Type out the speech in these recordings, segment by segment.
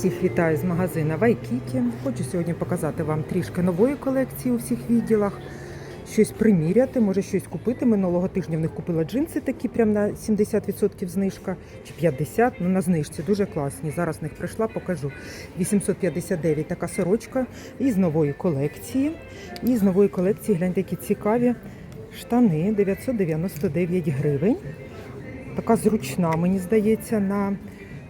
Всіх вітаю з магазина Вайкікі. Хочу сьогодні показати вам трішки нової колекції у всіх відділах. Щось приміряти, може щось купити. Минулого тижня в них купила джинси такі, прям на 70% знижка чи 50%, ну на знижці дуже класні. Зараз в них прийшла, покажу. 859 така сорочка із нової колекції. І з нової колекції гляньте, які цікаві штани 999 гривень. Така зручна, мені здається, на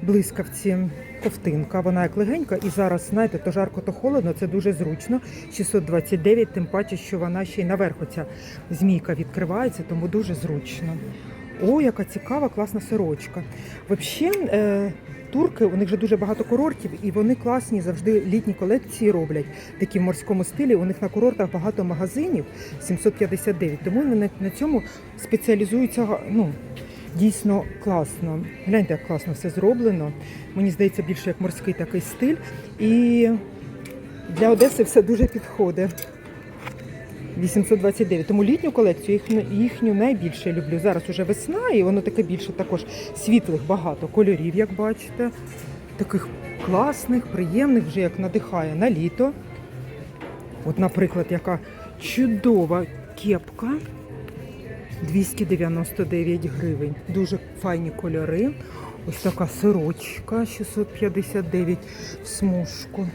блискавці ковтинка. Вона як легенька. І зараз, знаєте, то жарко, то холодно, це дуже зручно. 629, тим паче, що вона ще й наверху ця змійка відкривається, тому дуже зручно. О, яка цікава, класна сорочка. Взагалі, е, турки, у них же дуже багато курортів, і вони класні завжди літні колекції роблять, такі в морському стилі. У них на курортах багато магазинів 759, тому вони на цьому спеціалізуються. Ну, Дійсно класно. Гляньте, як класно все зроблено. Мені здається, більше як морський такий стиль. І для Одеси все дуже підходить. 829. Тому літню колекцію їхню, їхню найбільше люблю. Зараз уже весна, і воно таке більше також світлих багато кольорів, як бачите. Таких класних, приємних, вже як надихає на літо. От, наприклад, яка чудова кепка. 299 гривень. Дуже файні кольори. Ось така сорочка 659 в смужку.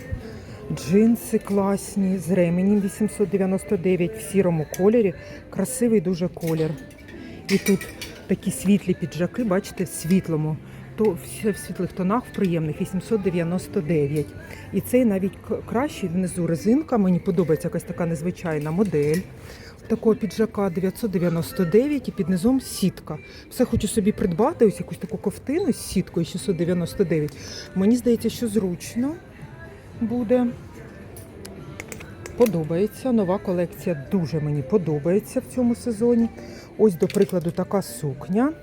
Джинси класні з ременем 899 в сірому кольорі. Красивий дуже колір. І тут такі світлі піджаки, бачите, в світлому. То в світлих тонах, в приємних 899. І цей навіть кращий внизу резинка. Мені подобається якась така незвичайна модель такого піджака 999 і під низом сітка. Все хочу собі придбати, ось якусь таку ковтину з сіткою 699. Мені здається, що зручно буде. Подобається. Нова колекція дуже мені подобається в цьому сезоні. Ось, до прикладу, така сукня.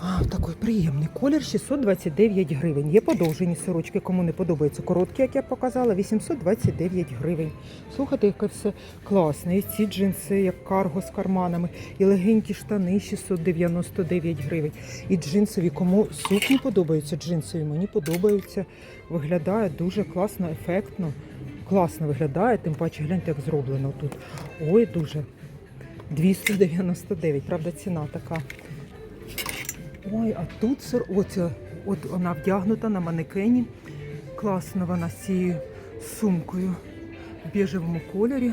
А, такий приємний колір 629 гривень. Є подовжені сорочки, кому не подобаються короткі, як я показала, 829 гривень. Слухайте, яке все класне. І ці джинси, як карго з карманами, і легенькі штани 699 гривень. І джинсові, кому сукні подобаються, джинсові мені подобаються. Виглядає дуже класно, ефектно. Класно виглядає, тим паче гляньте, як зроблено тут. Ой, дуже. 299, правда, ціна така. Ой, а тут от, е, от вона вдягнута на манекені. Класно вона з цією сумкою в біжевому кольорі.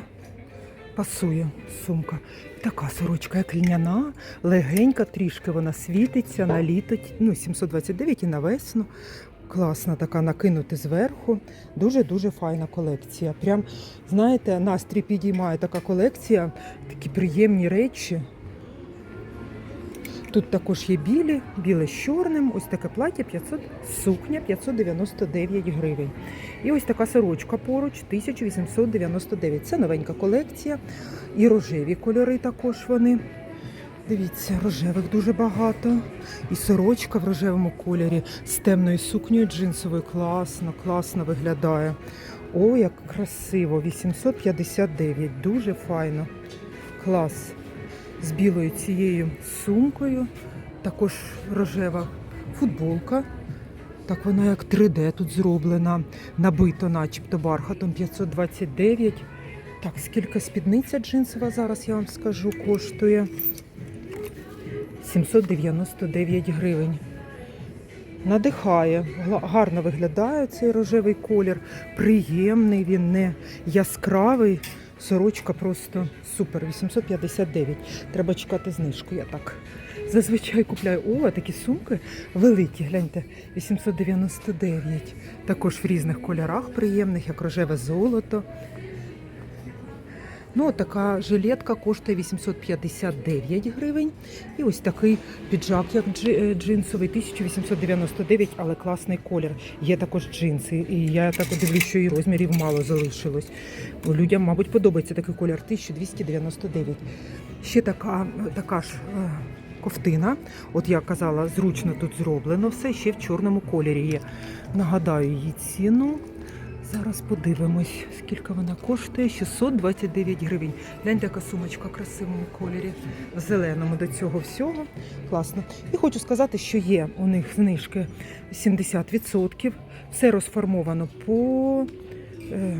Пасує сумка. Така сорочка, як льняна, легенька, трішки вона світиться на літо, ну, 729 і на весну. Класна така накинути зверху. Дуже-дуже файна колекція. Прям, знаєте, настрій підіймає така колекція, такі приємні речі. Тут також є білі, біле з чорним, ось таке плаття 500, сукня 599 гривень. І ось така сорочка поруч 1899. Це новенька колекція. І рожеві кольори також вони. Дивіться, рожевих дуже багато. І сорочка в рожевому кольорі з темною сукнею джинсовою. Класно, класно виглядає. О, як красиво! 859. Дуже файно. Клас з білою цією сумкою. Також рожева футболка. Так вона як 3D тут зроблена, набито начебто бархатом 529. Так, скільки спідниця джинсова зараз я вам скажу, коштує 799 гривень. Надихає, гарно виглядає цей рожевий колір, приємний, він не яскравий. Сорочка просто супер, 859. Треба чекати знижку, я так зазвичай купляю. О, такі сумки великі, гляньте, 899. Також в різних кольорах приємних, як рожеве золото. Ну, така жилетка коштує 859 гривень. І ось такий піджак, як е, джинсовий, 1899, але класний колір. Є також джинси. І я так дивлюсь, що і розмірів мало залишилось. Людям, мабуть, подобається такий колір 1299. Ще така, така ж. е, Ковтина, от я казала, зручно тут зроблено все, ще в чорному кольорі є. Нагадаю її ціну Зараз подивимось, скільки вона коштує. 629 гривень. Гляньте, яка сумочка в красивому кольорі, в зеленому до цього всього. Класно. І хочу сказати, що є у них знижки 70%. Все розформовано по, е,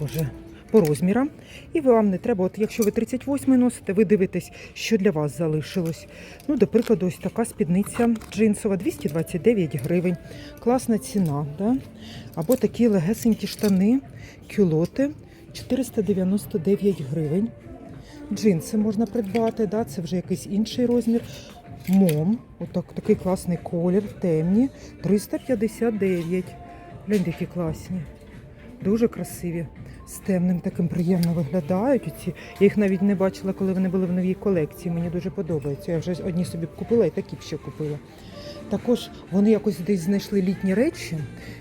боже, по розмірам. І вам не треба, от якщо ви 38 носите, ви дивитесь, що для вас залишилось. Ну, до прикладу, ось така спідниця джинсова 229 гривень. Класна ціна. Да? Або такі легесенькі штани, кюлоти 499 гривень. Джинси можна придбати, да? це вже якийсь інший розмір. Мом, отак, такий класний колір, темні, 359. Гляньте, які класні. Дуже красиві. З темним таким приємно виглядають. Оці. Я їх навіть не бачила, коли вони були в новій колекції. Мені дуже подобається. Я вже одні собі купила і такі б ще купила. Також вони якось десь знайшли літні речі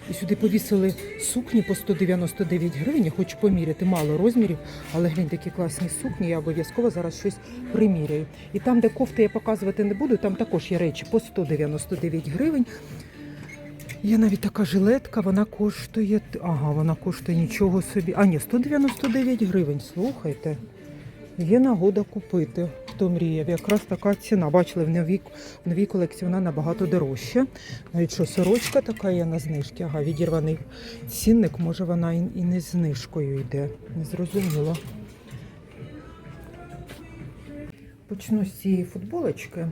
і сюди повісили сукні по 199 гривень. Я хочу поміряти мало розмірів, але глянь, такі класні сукні. Я обов'язково зараз щось приміряю. І там, де кофти я показувати не буду, там також є речі по 199 гривень. Є навіть така жилетка, вона коштує. Ага, вона коштує нічого собі. А ні, 199 гривень. Слухайте. Є нагода купити, хто мріяв. Якраз така ціна. Бачили, в новій, в новій колекції вона набагато дорожча. Навіть що сорочка така є на знижці. Ага, відірваний цінник, може вона і, і не з знижкою йде. Не зрозуміло. Почну з цієї футболочки.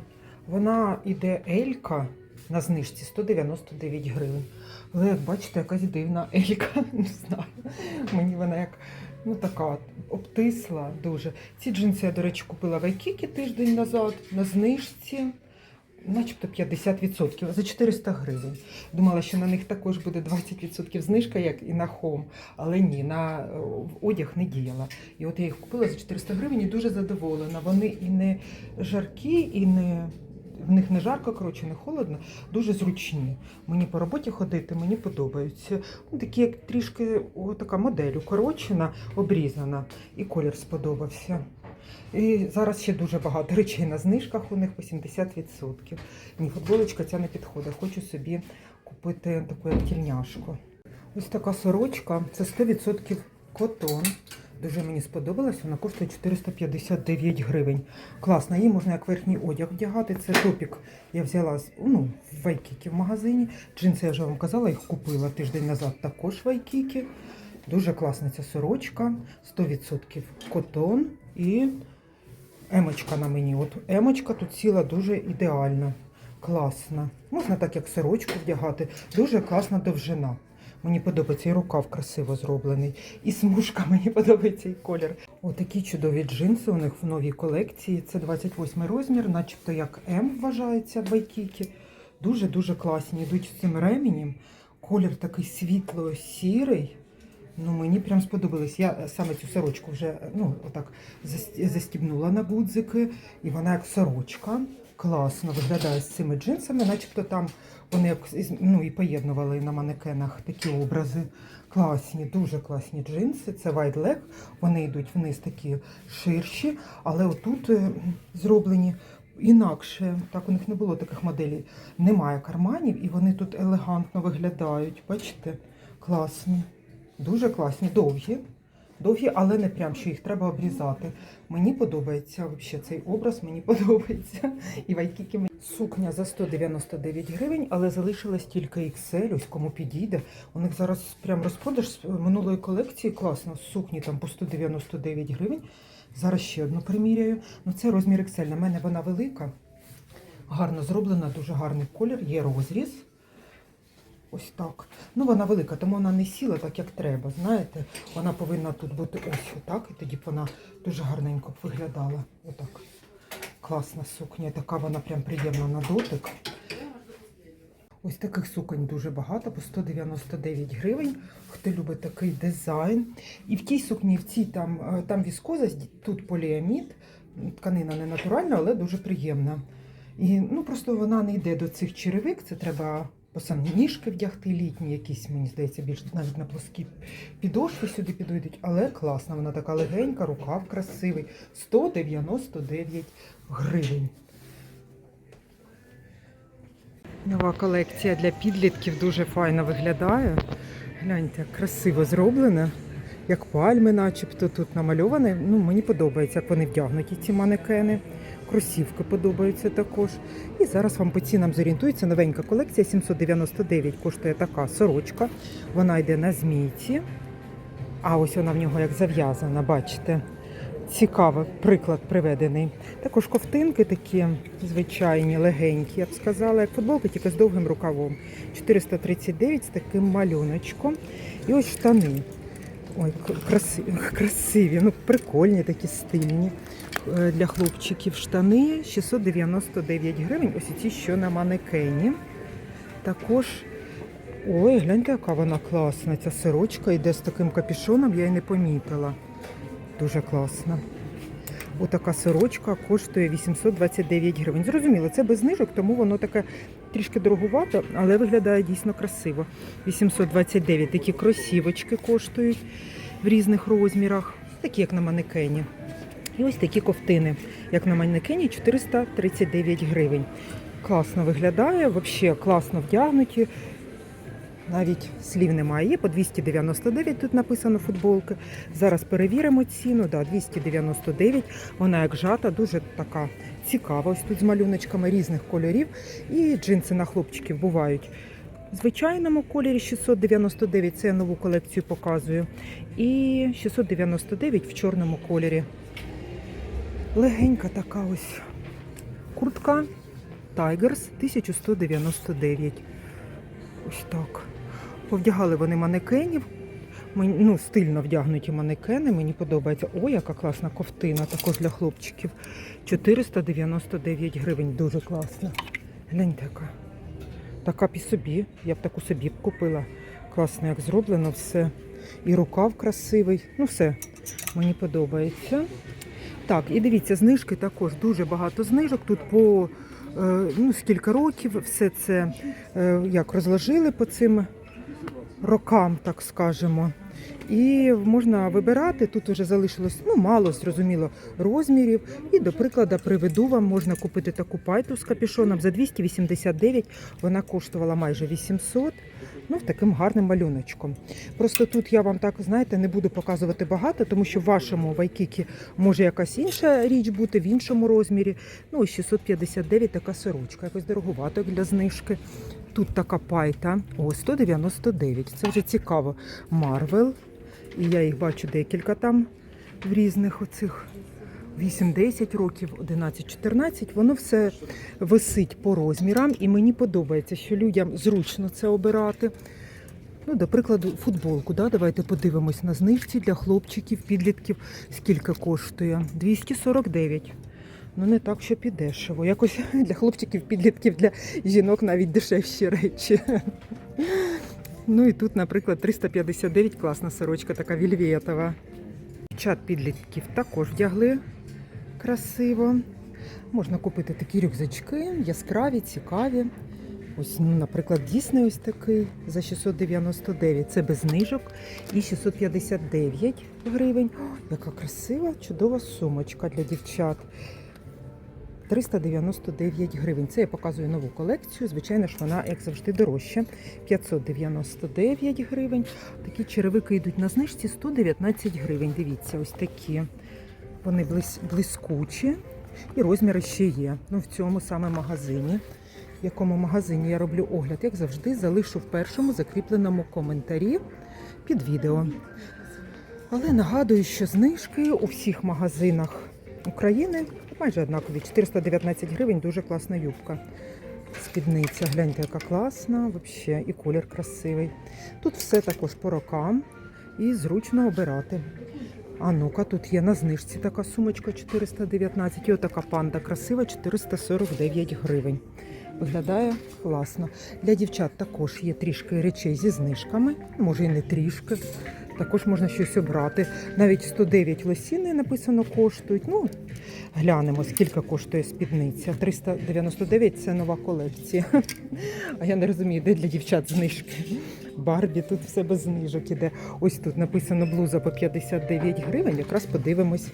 Вона іде Елька на знижці 199 гривень. Але як бачите, якась дивна Елька. Не знаю. Мені вона як ну така обтисла дуже. Ці джинси я, до речі, купила в Айкікі тиждень назад на знижці. Начебто 50% за 400 гривень. Думала, що на них також буде 20% знижка, як і на хом. Але ні, на одяг не діяла. І от я їх купила за 400 гривень і дуже задоволена. Вони і не жаркі, і не в них не жарко, коротше, не холодно, дуже зручні. Мені по роботі ходити, мені подобаються. Ну, такі як трішки о, така модель укорочена, обрізана, і колір сподобався. І зараз ще дуже багато речей на знижках у них по 70%. Ні, футболочка ця не підходить. Хочу собі купити таку як тільняшку. Ось така сорочка, це 100% котон. Дуже мені сподобалась, вона коштує 459 гривень. Класна, її можна як верхній одяг вдягати. Це топік я взяла ну, в Вайкікі в магазині. Джинси я вже вам казала, їх купила тиждень назад також в Вайкікі. Дуже класна ця сорочка, 100% котон і емочка на мені. От емочка тут ціла дуже ідеальна, класна. Можна так як сорочку вдягати. Дуже класна довжина. Мені подобається і рукав красиво зроблений, і смужка мені подобається і колір. Отакі чудові джинси у них в новій колекції. Це 28 розмір, начебто як М вважається в Вайкікі. Дуже-дуже класні. Йдуть з цим ременем. Колір такий світло-сірий. Ну, мені прям сподобалось. Я саме цю сорочку вже ну, отак застібнула на гудзики, і вона як сорочка. Класно виглядає з цими джинсами, начебто там вони ну, і поєднували на манекенах такі образи. Класні, дуже класні джинси. Це White Leg. Вони йдуть вниз такі ширші, але отут е, зроблені інакше. Так у них не було таких моделей. Немає карманів, і вони тут елегантно виглядають. Бачите? Класні. Дуже класні, довгі. Довгі, але не прям, що їх треба обрізати. Мені подобається взагалі цей образ, мені подобається. І вайкіки. Сукня за 199 гривень, але залишилась тільки XL, ось кому підійде. У них зараз прям розпродаж з минулої колекції класно. Сукні там по 199 гривень. Зараз ще одну приміряю. Ну це розмір XL. На мене вона велика, гарно зроблена, дуже гарний колір, є розріз. Ось так. Ну, вона велика, тому вона не сіла так, як треба. Знаєте, вона повинна тут бути ось отак, і тоді б вона дуже гарненько б виглядала. Отак. Класна сукня, така вона прям приємна на дотик. Ось таких суконь дуже багато, по 199 гривень. Хто любить такий дизайн. І в тій сукні, в цій там, е, там віскоза, тут поліамід. Тканина не натуральна, але дуже приємна. І ну, просто вона не йде до цих черевик, це треба по самі ніжки вдягти, літні якісь, мені здається, більш навіть на плоскі підошви сюди підійдуть, але класна, вона така легенька, рукав красивий. 199 гривень. Нова колекція для підлітків дуже файно виглядає. Гляньте, красиво зроблена. Як пальми, начебто тут намальовані. Ну, мені подобається, як вони вдягнуті, ці манекени. Кросівки подобаються також. І зараз вам по цінам зорієнтується новенька колекція 799 коштує така сорочка. Вона йде на змійці. А ось вона в нього як зав'язана, бачите. Цікавий приклад приведений. Також ковтинки такі звичайні, легенькі, я б сказала, як футболки, тільки з довгим рукавом. 439 з таким малюночком. І ось штани. Ой, красиві, красиві, ну прикольні, такі стильні. Е, Для хлопчиків штани 699 гривень. Ось ці, що на манекені. Також, ой, гляньте, яка вона класна. Ця сорочка йде з таким капюшоном, я й не помітила. Дуже класна. Отака сорочка коштує 829 гривень. Зрозуміло, це без знижок, тому воно таке трішки дороговато, але виглядає дійсно красиво. 829 такі кросівочки коштують в різних розмірах, такі як на манекені. І ось такі ковтини, як на манекені, 439 гривень. Класно виглядає, взагалі класно вдягнуті. Навіть слів немає. Є по 299 тут написано футболки. Зараз перевіримо ціну. Да, 299. Вона як жата, дуже така цікава. Ось тут з малюночками різних кольорів. І джинси на хлопчиків бувають. В звичайному кольорі 699, це я нову колекцію показую. І 699 в чорному кольорі. Легенька така ось куртка Tigers 1199. Ось так. Повдягали вони манекенів. Ну, стильно вдягнуті манекени. Мені подобається. Ой, яка класна ковтина, також для хлопчиків. 499 гривень. Дуже класна. Гляньте. Така б і собі. Я б таку собі б купила. Класно, як зроблено все. І рукав красивий. Ну, все. Мені подобається. Так, і дивіться, знижки також дуже багато знижок. Тут по е, ну, скільки років все це е, як розложили по цим рокам, так скажемо. І можна вибирати. Тут вже залишилось ну, мало, зрозуміло, розмірів. І, до прикладу, приведу вам, можна купити таку пайту з капюшоном за 289. Вона коштувала майже 800. Ну, таким гарним малюночком. Просто тут я вам так, знаєте, не буду показувати багато, тому що в вашому вайкікі може якась інша річ бути в іншому розмірі. Ну, 659 така сорочка, якось дороговато для знижки. Тут така пайта, о, 199. Це вже цікаво. Марвел. І я їх бачу декілька там в різних оцих 8-10 років, 11-14. Воно все висить по розмірам, і мені подобається, що людям зручно це обирати. Ну, до прикладу, футболку. Да? Давайте подивимось на знижці для хлопчиків, підлітків. Скільки коштує? 249. Ну, не так, щоб і дешево. Якось для хлопчиків, підлітків, для жінок навіть дешевші речі. Ну і тут, наприклад, 359 класна сорочка, така вільветова. Чат підлітків також вдягли красиво. Можна купити такі рюкзачки, яскраві, цікаві. Ось, ну, наприклад, Дійсний ось такий за 699. Це без знижок. І 659 гривень. О, яка красива, чудова сумочка для дівчат. 399 гривень. Це я показую нову колекцію. Звичайно ж, вона, як завжди, дорожча. 599 гривень. Такі черевики йдуть на знижці 119 гривень. Дивіться, ось такі. Вони блис- блискучі. І розміри ще є. Ну, в цьому саме магазині. В якому магазині я роблю огляд, як завжди, залишу в першому закріпленому коментарі під відео. Але нагадую, що знижки у всіх магазинах України майже однакові. 419 гривень, дуже класна юбка. Спідниця, гляньте, яка класна, взагалі, і колір красивий. Тут все також по рокам і зручно обирати. А ну-ка, тут є на знижці така сумочка 419 і отака панда красива 449 гривень. Виглядає класно. Для дівчат також є трішки речей зі знижками, може і не трішки. Також можна щось обрати. Навіть 109 лосіни написано коштують. Ну, глянемо, скільки коштує спідниця. 399 це нова колекція. А я не розумію, де для дівчат знижки. Барбі, тут все без знижок іде. Ось тут написано блуза по 59 гривень. Якраз подивимось.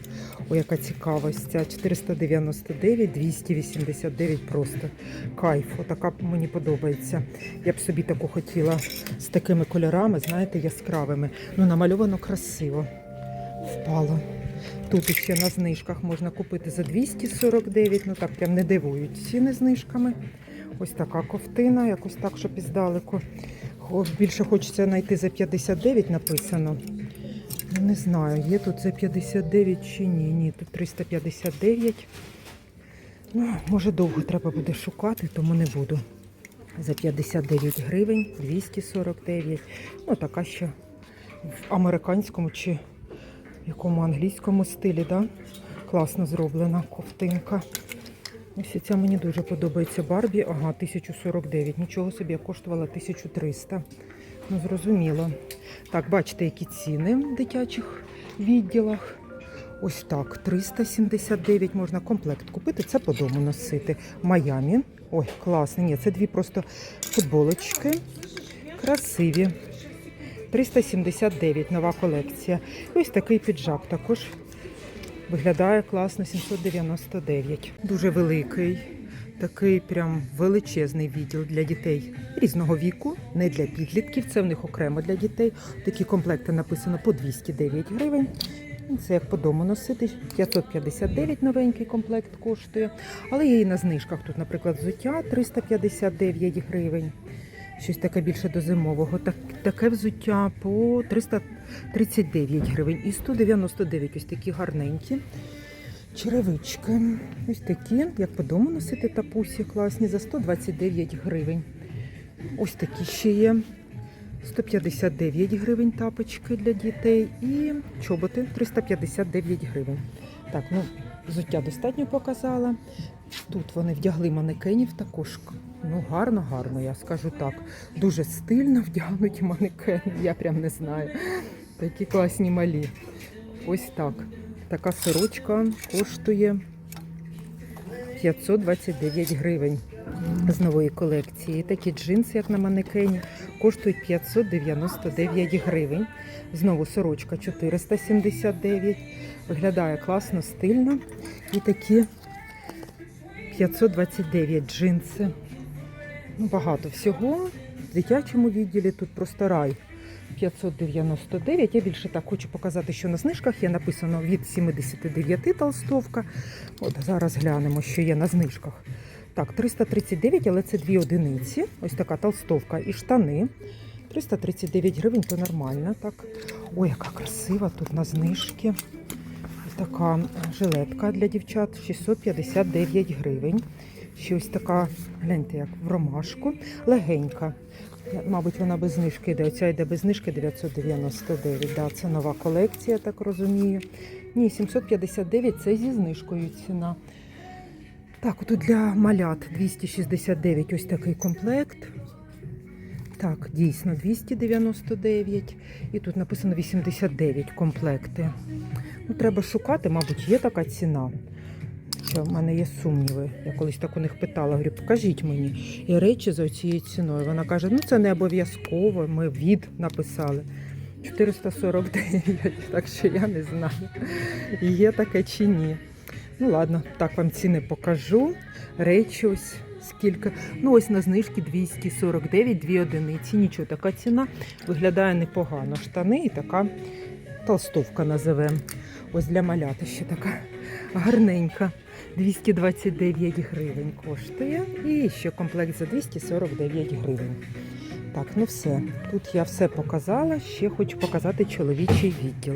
О, яка цікавость. 499, 289 просто. Кайф. Отака мені подобається. Я б собі таку хотіла з такими кольорами, знаєте, яскравими. Ну, намальовано красиво. Впало. Тут ще на знижках можна купити за 249, ну так прям не дивують ціни знижками. Ось така ковтина, якось так, щоб іздалеку. Більше хочеться знайти за 59 написано. Ну, Не знаю, є тут за 59 чи ні. Ні, тут 359. Ну, може довго треба буде шукати, тому не буду. За 59 гривень, 249. Ну, така ще в американському чи в якому англійському стилі, да? Класно зроблена ковтинка. Ось ця мені дуже подобається Барбі. Ага, 1049. Нічого собі я коштувала 1300. Ну, зрозуміло. Так, бачите, які ціни в дитячих відділах. Ось так, 379 можна комплект купити. Це по дому носити. Майамі. Ой, класно. Ні, це дві просто футболочки. Красиві. 379 нова колекція. Ось такий піджак також виглядає класно 799. Дуже великий, такий прям величезний відділ для дітей різного віку, не для підлітків. Це в них окремо для дітей. Такі комплекти написано по 209 гривень. Це як по дому носити. 559 новенький комплект коштує. Але є і на знижках. Тут, наприклад, взуття 359 гривень. Щось таке більше до зимового. Так, таке взуття по 339 гривень і 199 ось такі гарненькі. Черевички. Ось такі, як по дому носити тапусі класні за 129 гривень. Ось такі ще є. 159 гривень тапочки для дітей і чоботи 359 гривень. Так, ну, взуття достатньо показала. Тут вони вдягли манекенів також. Ну, гарно, гарно, я скажу так. Дуже стильно вдягнуті манекени, я прям не знаю. Такі класні малі. Ось так. Така сорочка коштує 529 гривень з нової колекції. Такі джинси, як на манекені, коштують 599 гривень. Знову сорочка 479. Виглядає класно, стильно. І такі 529 джинси. Ну, багато всього. В дитячому відділі тут просто рай. 599. Я більше так хочу показати, що на знижках є написано від 79 толстовка. От зараз глянемо, що є на знижках. Так, 339, але це дві одиниці. Ось така толстовка і штани. 339 гривень, то нормально. Так. Ой, яка красива тут на знижки. Ось така жилетка для дівчат 659 гривень. Ще ось така, гляньте, як в ромашку, легенька. Мабуть, вона без знижки йде. Оця йде без знижки 999. Да, це нова колекція, так розумію. Ні, 759 це зі знижкою ціна. Так, тут для малят 269 ось такий комплект. Так, дійсно 299. І тут написано 89 комплекти. Ну, треба шукати, мабуть, є така ціна. Що в мене є сумніви. Я колись так у них питала, говорю, покажіть мені. І речі за цією ціною. Вона каже, ну це не обов'язково, ми від написали. 449, так що я не знаю, є таке чи ні. Ну ладно, так вам ціни покажу. Речі ось скільки. Ну ось на знижки 249, дві одиниці. Нічого, така ціна виглядає непогано. Штани і така толстовка називемо. Ось для маляти ще така гарненька. 229 гривень коштує. І ще комплект за 249 гривень. Так, ну все. Тут я все показала. Ще хочу показати чоловічий відділ.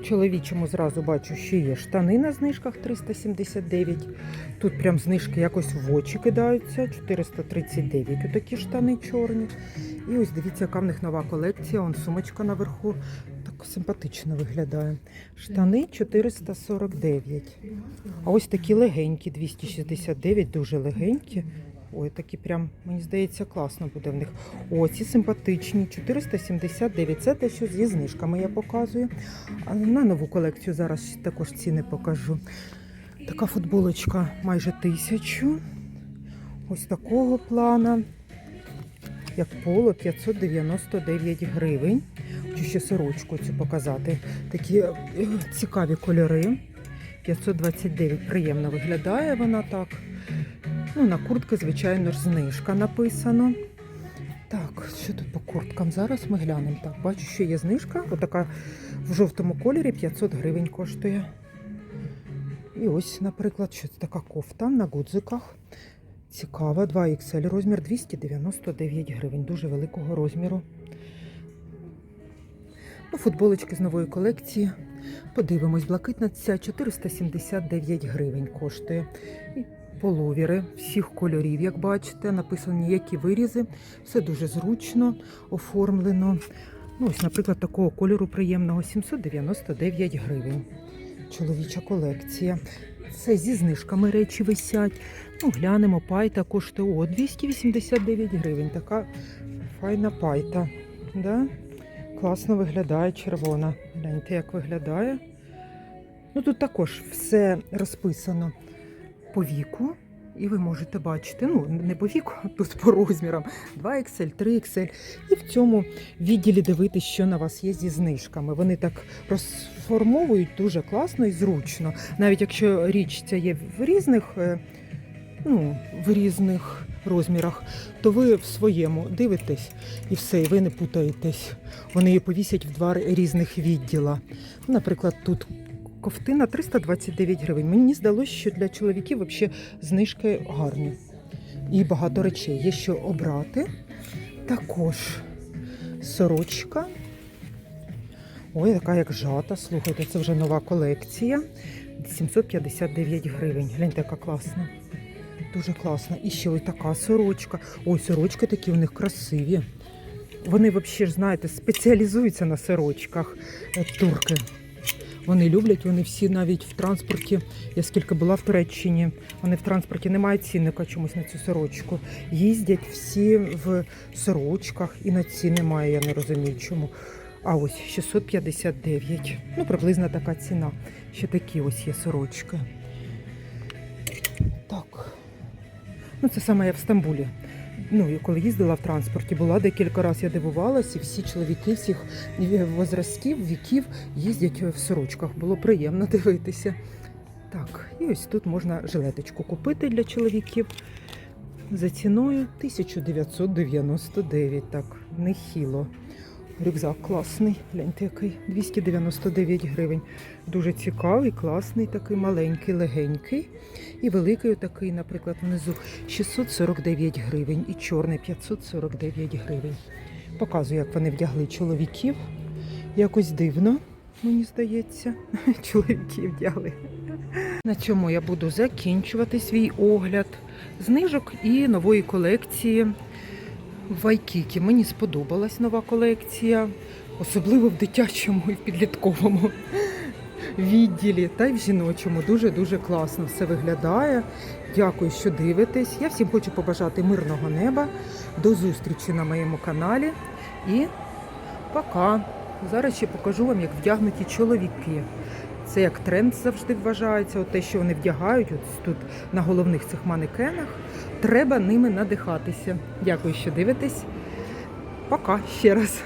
В чоловічому зразу бачу, що є штани на знижках 379. Тут прям знижки якось в очі кидаються. 439 отакі штани чорні. І ось дивіться, яка в них нова колекція. Он сумочка наверху. Симпатично виглядає. Штани 449. А ось такі легенькі, 269, дуже легенькі. Ой, такі прям, мені здається, класно буде в них. О, ці симпатичні, 479. Це те, що зі знижками я показую. А на нову колекцію зараз також ціни покажу. Така футболочка майже тисячу. Ось такого плана. Як поло 599 гривень. Хочу ще сорочку цю показати. Такі е, цікаві кольори. 529 приємно виглядає вона так. Ну, на куртки, звичайно ж, знижка написано. Так, що тут по курткам? Зараз ми глянемо. Так, бачу, що є знижка. Отака в жовтому кольорі 500 гривень коштує. І ось, наприклад, що це така кофта на гудзиках. Цікава, 2XL розмір 299 гривень, дуже великого розміру. Ну, футболочки з нової колекції. Подивимось, блакитна ця 479 гривень коштує. Половіри всіх кольорів, як бачите, написані які вирізи. Все дуже зручно оформлено. Ну, ось, наприклад, такого кольору приємного 799 гривень. Чоловіча колекція. Це зі знижками речі висять. Ну, глянемо, пайта коштує о, 289 гривень. Така файна пайта. Да? Класно виглядає червона. Гляньте, як виглядає. Ну, тут також все розписано по віку. І ви можете бачити, ну, не по віку, а тут по розмірам 2XL, 3XL. І в цьому відділі дивитися, що на вас є зі знижками. Вони так розформовують дуже класно і зручно. Навіть якщо річ ця є в різних, е, ну, в різних розмірах, то ви в своєму дивитесь і все, і ви не путаєтесь. Вони її повісять в два різних відділа. Наприклад, тут ковтина 329 гривень. Мені здалося, що для чоловіків взагалі знижки гарні. І багато речей є що обрати. Також сорочка. Ой, така як жата. Слухайте, це вже нова колекція. 759 гривень. Гляньте, яка класна. Дуже класна. І ще ось така сорочка. Ой, сорочки такі у них красиві. Вони взагалі знаєте, спеціалізуються на сорочках е, турки. Вони люблять, вони всі навіть в транспорті. Я скільки була в Туреччині, вони в транспорті не мають цінника чомусь на цю сорочку. Їздять всі в сорочках і на ці немає, я не розумію чому. А ось 659. Ну, приблизно така ціна. Ще такі ось є сорочки. Так. Ну, це саме я в Стамбулі. Ну, і коли їздила в транспорті, була декілька разів, я дивувалася, і всі чоловіки всіх возрастів, віків їздять в сорочках. Було приємно дивитися. Так, і ось тут можна жилеточку купити для чоловіків за ціною 1999. Так, нехіло. Рюкзак класний, гляньте який, 299 гривень. Дуже цікавий, класний, такий маленький, легенький. І великий такий, наприклад, внизу 649 гривень і чорний 549 гривень. Показую, як вони вдягли чоловіків. Якось дивно, мені здається, чоловіки вдягли. На цьому я буду закінчувати свій огляд знижок і нової колекції. Вайкікі мені сподобалась нова колекція, особливо в дитячому і в підлітковому відділі, та й в жіночому. Дуже-дуже класно все виглядає. Дякую, що дивитесь. Я всім хочу побажати мирного неба. До зустрічі на моєму каналі. І пока. Зараз ще покажу вам, як вдягнуті чоловіки. Це як тренд завжди вважається. От те, що вони вдягають, от тут на головних цих манекенах. Треба ними надихатися. Дякую, що дивитесь. Пока ще раз.